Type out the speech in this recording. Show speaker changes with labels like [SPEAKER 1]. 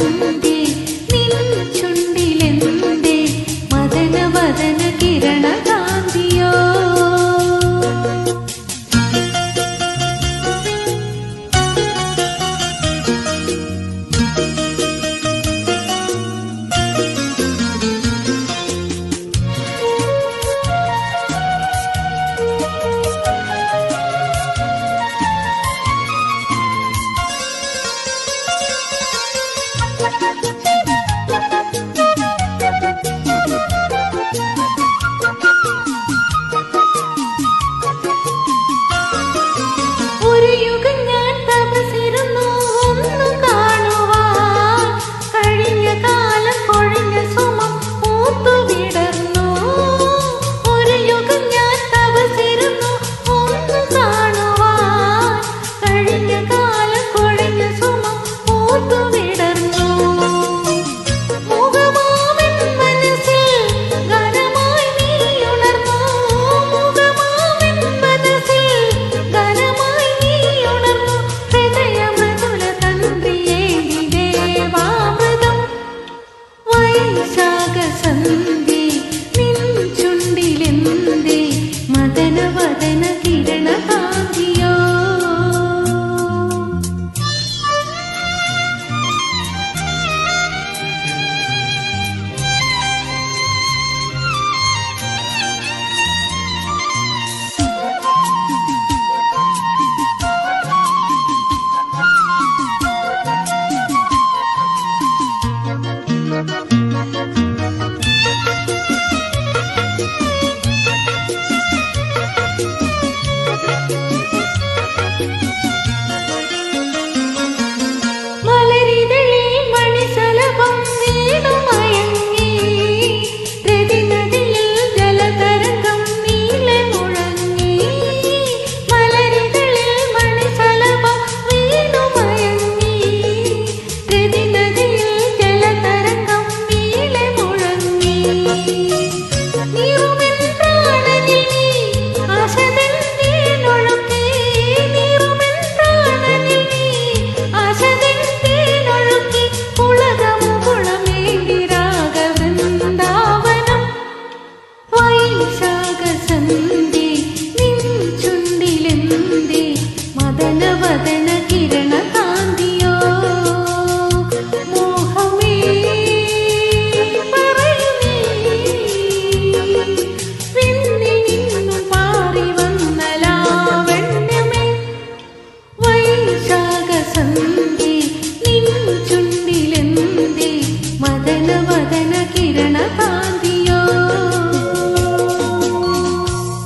[SPEAKER 1] ചുണ്ടിലെന്തേ? നിൻ ചുണ്ടിലെന്തേ? മദന കിരണതാ